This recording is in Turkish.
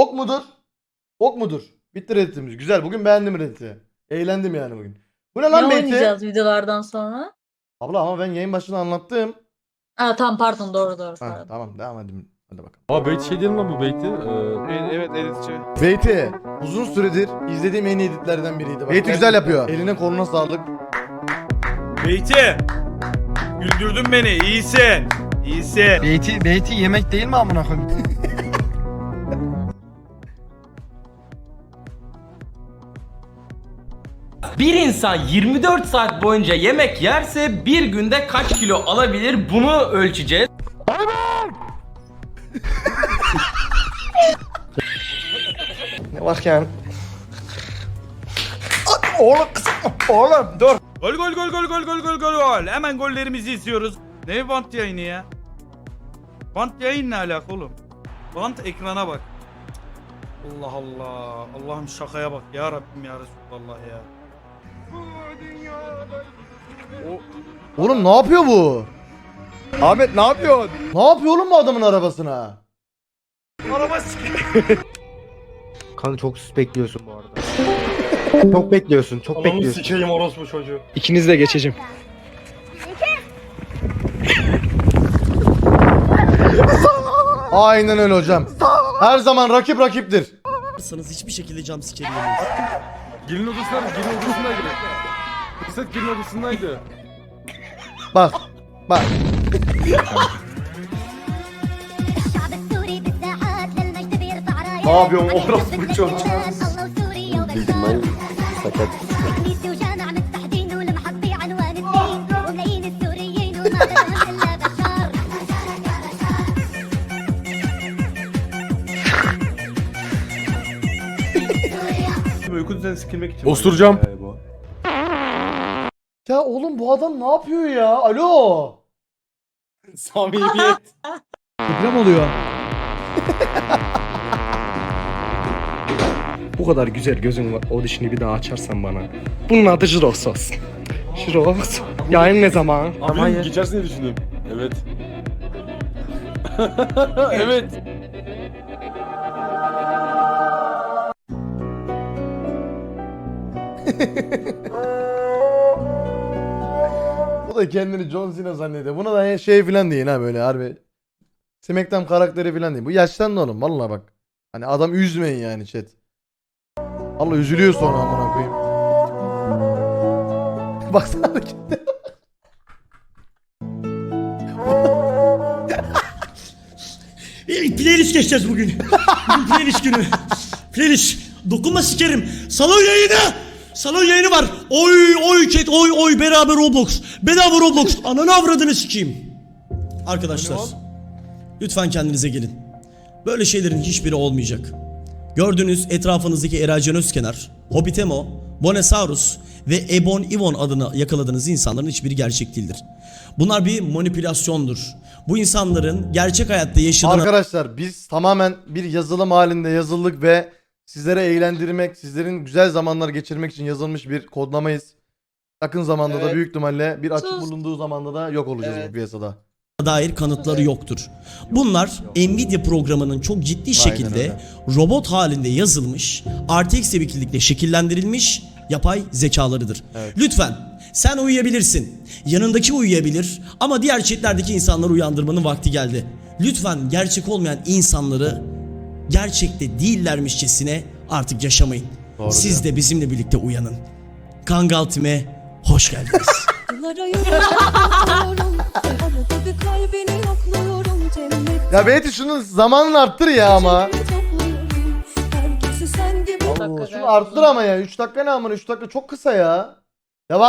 Ok mudur? Ok mudur? Bitti Reddit'imiz. Güzel. Bugün beğendim Reddit'i. Eğlendim yani bugün. Bu ne Ne lan Beyti? oynayacağız videolardan sonra? Abla ama ben yayın başında anlattım. Aa tamam pardon doğru doğru. Ha, pardon. tamam devam edelim. Hadi bakalım. Aa Beyti şey değil mi lan bu Beyti? Ee, Evet, evet editçi. Beyti uzun süredir izlediğim en iyi editlerden biriydi. Bak. Beyti güzel yapıyor. Eline koluna sağlık. Beyti. Güldürdün beni. İyisin. İyisin. Beyti, beyti yemek değil mi amına koyayım? Bir insan 24 saat boyunca yemek yerse bir günde kaç kilo alabilir bunu ölçeceğiz. Ne varken? Oğlum kızım, oğlum dur. Gol gol gol gol gol gol gol gol gol. Hemen gollerimizi istiyoruz. Ne bant yayını ya? Bant yayın ne alaka oğlum? Bant ekrana bak. Allah Allah. Allah'ım şakaya bak ya Rabbim ya Resulallah ya. Oğlum ne yapıyor bu? Ahmet ne yapıyorsun? Ne yapıyor oğlum bu adamın arabasına? Araba. Kanka çok sus bekliyorsun bu arada. çok bekliyorsun, çok bekliyorsun. sikeyim orospu çocuğu. İkiniz de geçeceğim. Aynen öyle hocam. Her zaman rakip rakiptir. Sanız hiçbir şekilde jumpscare yemeyiz. Gelin odasına gelin odasındaydı. Ceset kimin odasındaydı? Bak. Bak. Abi orası çok Bilmem sakat. Ya oğlum bu adam ne yapıyor ya? Alo. Samimiyet. Deprem oluyor. Bu kadar güzel gözün var. O dişini bir daha açarsan bana. Bunun adı Jirox olsun. Jirox. Yayın ne zaman? Abi geçersin diye düşündüm. Evet. evet. Da kendini John Cena zannediyor. Buna da şey filan deyin ha böyle harbi. Smackdown karakteri filan deyin. Bu yaştan da oğlum vallahi bak. Hani adam üzmeyin yani chat. Allah üzülüyor sonra amına koyayım. Baksana. E, playlist geçeceğiz bugün. bugün playlist günü. Playlist. Dokunma sikerim. Salon yayını. Salon yayını var. Oy oy chat oy oy beraber Roblox. Bedava Roblox. Ananı avradını sikeyim. Arkadaşlar. Lütfen kendinize gelin. Böyle şeylerin hiçbiri olmayacak. Gördüğünüz etrafınızdaki Eracan Özkenar, Hobbitemo, Bonesaurus ve Ebon Ivon adını yakaladığınız insanların hiçbiri gerçek değildir. Bunlar bir manipülasyondur. Bu insanların gerçek hayatta yaşadığını Arkadaşlar biz tamamen bir yazılım halinde yazıldık ve sizlere eğlendirmek, sizlerin güzel zamanlar geçirmek için yazılmış bir kodlamayız. Yakın zamanda da büyük ihtimalle bir açık Sus. bulunduğu zamanda da yok olacağız bu piyasada. dair kanıtları yoktur. Bunlar Nvidia programının çok ciddi şekilde öyle. robot halinde yazılmış, RTX birlikte şekillendirilmiş yapay zekalarıdır. Evet. Lütfen sen uyuyabilirsin. Yanındaki uyuyabilir ama diğer chatlerdeki insanları uyandırmanın vakti geldi. Lütfen gerçek olmayan insanları gerçekte değillermişçesine artık yaşamayın. Doğru Siz de bizimle birlikte uyanın. Kangal Team'e hoş geldiniz. Ya Beyti şunun zamanını arttır ya ama. Allah, şunu arttır ama ya. 3 dakika ne amına 3 dakika çok kısa ya. Devam.